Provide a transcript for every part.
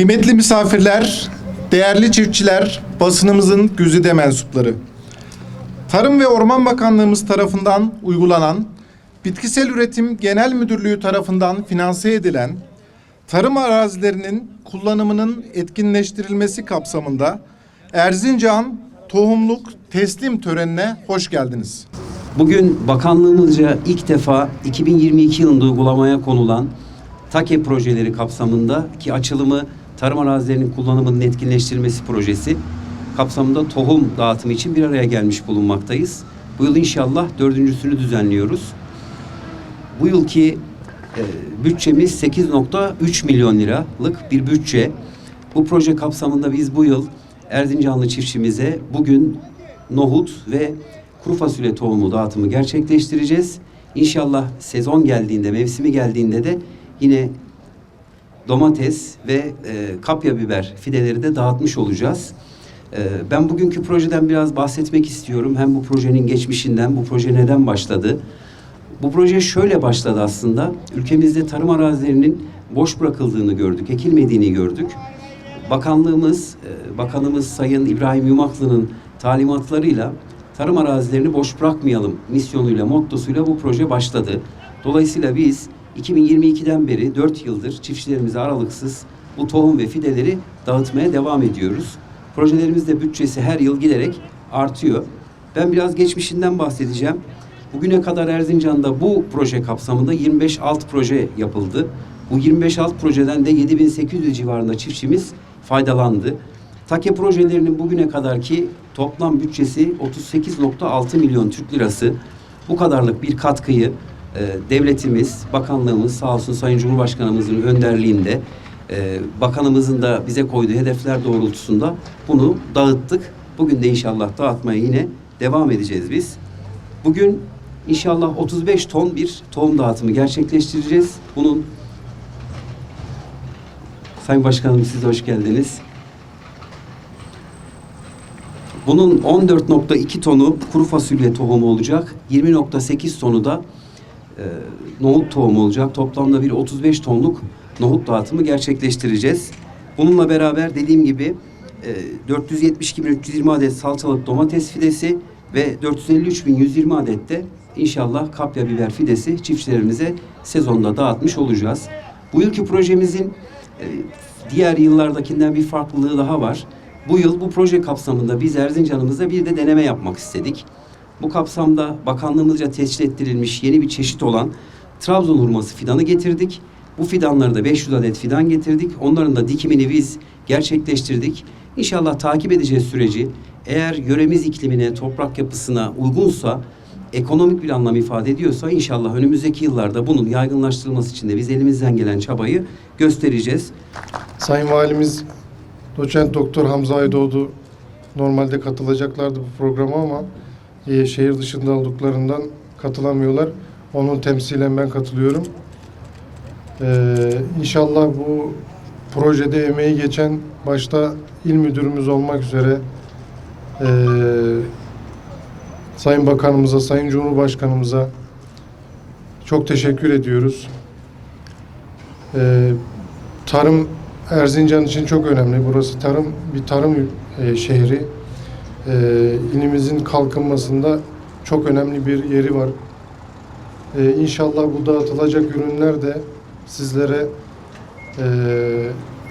Kıymetli misafirler, değerli çiftçiler, basınımızın güzide mensupları. Tarım ve Orman Bakanlığımız tarafından uygulanan, Bitkisel Üretim Genel Müdürlüğü tarafından finanse edilen tarım arazilerinin kullanımının etkinleştirilmesi kapsamında Erzincan Tohumluk Teslim Töreni'ne hoş geldiniz. Bugün bakanlığımızca ilk defa 2022 yılında uygulamaya konulan TAKE projeleri kapsamında ki açılımı tarım arazilerinin kullanımının etkinleştirilmesi projesi kapsamında tohum dağıtımı için bir araya gelmiş bulunmaktayız. Bu yıl inşallah dördüncüsünü düzenliyoruz. Bu yılki e, bütçemiz 8.3 milyon liralık bir bütçe. Bu proje kapsamında biz bu yıl Erzincanlı çiftçimize bugün nohut ve kuru fasulye tohumu dağıtımı gerçekleştireceğiz. İnşallah sezon geldiğinde, mevsimi geldiğinde de yine domates ve e, kapya biber fideleri de dağıtmış olacağız. E, ben bugünkü projeden biraz bahsetmek istiyorum. Hem bu projenin geçmişinden, bu proje neden başladı? Bu proje şöyle başladı aslında. Ülkemizde tarım arazilerinin boş bırakıldığını gördük, ekilmediğini gördük. Bakanlığımız, e, Bakanımız Sayın İbrahim Yumaklı'nın talimatlarıyla tarım arazilerini boş bırakmayalım misyonuyla, mottosuyla bu proje başladı. Dolayısıyla biz 2022'den beri 4 yıldır çiftçilerimize aralıksız bu tohum ve fideleri dağıtmaya devam ediyoruz. Projelerimizde bütçesi her yıl giderek artıyor. Ben biraz geçmişinden bahsedeceğim. Bugüne kadar Erzincan'da bu proje kapsamında 25 alt proje yapıldı. Bu 25 alt projeden de 7800 civarında çiftçimiz faydalandı. TAKE projelerinin bugüne kadarki toplam bütçesi 38.6 milyon Türk lirası. Bu kadarlık bir katkıyı e, devletimiz, bakanlığımız sağ olsun Sayın Cumhurbaşkanımızın önderliğinde e, bakanımızın da bize koyduğu hedefler doğrultusunda bunu dağıttık. Bugün de inşallah dağıtmaya yine devam edeceğiz biz. Bugün inşallah 35 ton bir tohum dağıtımı gerçekleştireceğiz. Bunun Sayın Başkanım siz hoş geldiniz. Bunun 14.2 tonu kuru fasulye tohumu olacak. 20.8 tonu da nohut tohumu olacak. Toplamda bir 35 tonluk nohut dağıtımı gerçekleştireceğiz. Bununla beraber dediğim gibi e, 472.320 adet salçalık domates fidesi ve 453.120 adet de inşallah kapya biber fidesi çiftçilerimize sezonda dağıtmış olacağız. Bu yılki projemizin e, diğer yıllardakinden bir farklılığı daha var. Bu yıl bu proje kapsamında biz Erzincan'ımızda bir de deneme yapmak istedik. Bu kapsamda bakanlığımızca teşkil ettirilmiş yeni bir çeşit olan Trabzon hurması fidanı getirdik. Bu fidanları da 500 adet fidan getirdik. Onların da dikimini biz gerçekleştirdik. İnşallah takip edeceğiz süreci. Eğer yöremiz iklimine, toprak yapısına uygunsa, ekonomik bir anlam ifade ediyorsa inşallah önümüzdeki yıllarda bunun yaygınlaştırılması için de biz elimizden gelen çabayı göstereceğiz. Sayın Valimiz Doçent Doktor Hamza Aydoğdu normalde katılacaklardı bu programa ama e, şehir dışında olduklarından katılamıyorlar. Onun temsilen ben katılıyorum. Ee, inşallah bu projede emeği geçen başta il müdürümüz olmak üzere e, Sayın Bakanımıza, Sayın Cumhurbaşkanımıza çok teşekkür ediyoruz. Ee, tarım Erzincan için çok önemli. Burası tarım bir tarım e, şehri. E, ilimizin kalkınmasında çok önemli bir yeri var. E, inşallah bu dağıtılacak ürünler de sizlere e,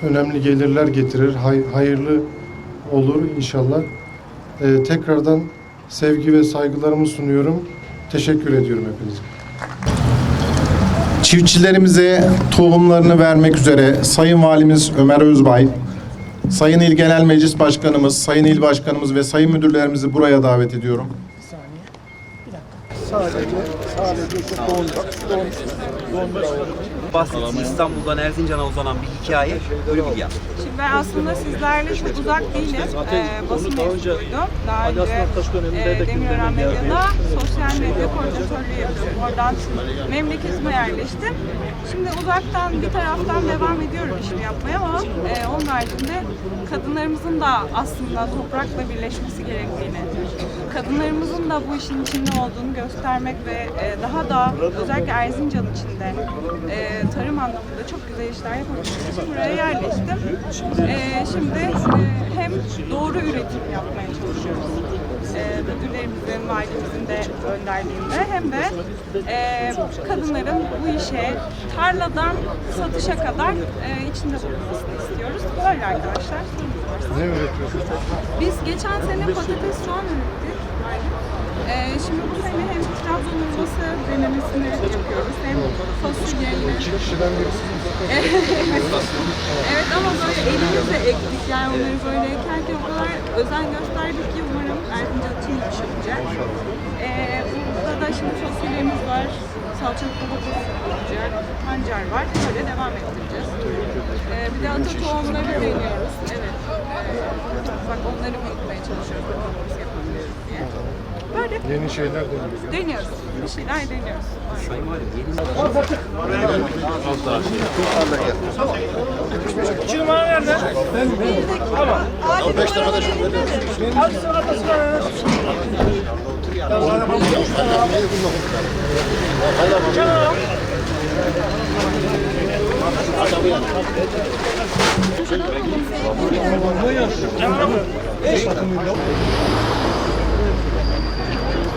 önemli gelirler getirir. Hay, hayırlı olur inşallah. E, tekrardan sevgi ve saygılarımı sunuyorum. Teşekkür ediyorum hepinize. Çiftçilerimize tohumlarını vermek üzere Sayın Valimiz Ömer Özbay, Sayın İl Genel Meclis Başkanımız, Sayın İl Başkanımız ve Sayın Müdürlerimizi buraya davet ediyorum. Bahsettiği İstanbul'dan Erzincan'a uzanan bir hikaye böyle bir yap. Şimdi ben aslında sizlerle çok uzak değilim. Ee, basın mensubuydum. Daha önce e, Demirören Medya'da sosyal medya koordinatörlüğü yapıyorum. Oradan memleketime yerleştim. Şimdi uzaktan bir taraftan devam ediyorum işimi yapmaya ama e, onun haricinde kadınlarımızın da aslında toprakla birleşmesi gerektiğini, kadınlarımızın da bu işin içinde olduğunu göstermek ve e, daha da özellikle Erzincan içinde e, tarım anlamında çok güzel işler yapabildiğim için buraya yerleştim. E, şimdi e, hem doğru üretim yapmaya çalışıyoruz. E, müdürlerimizin, valimizin de önderliğinde hem de e, kadınların bu işe tarladan satışa kadar e, içinde bulunmasını istiyoruz. Böyle arkadaşlar. Ne üretiyorsunuz? Biz geçen sene patates soğan ürettik. Ee, şimdi bu sene hem Trabzon hurması denemesini yapıyoruz hem fasulyeyle. Evet ama böyle elimizle ektik yani onları böyle ekerken o kadar özen gösterdik ki umarım Erzincan için yetişecek. Ee, burada da şimdi fasulyemiz var, salçalı patates olacak, pancar var. Böyle devam ettireceğiz. Ee, bir de ata tohumları deniyoruz. Evet. Ee, bak onları mı ekmeye çalışıyoruz. Yapabiliriz diye. Böyle. Yeni şeyler deniyoruz. deniyoruz. Bir şeyler deniyoruz. Sayın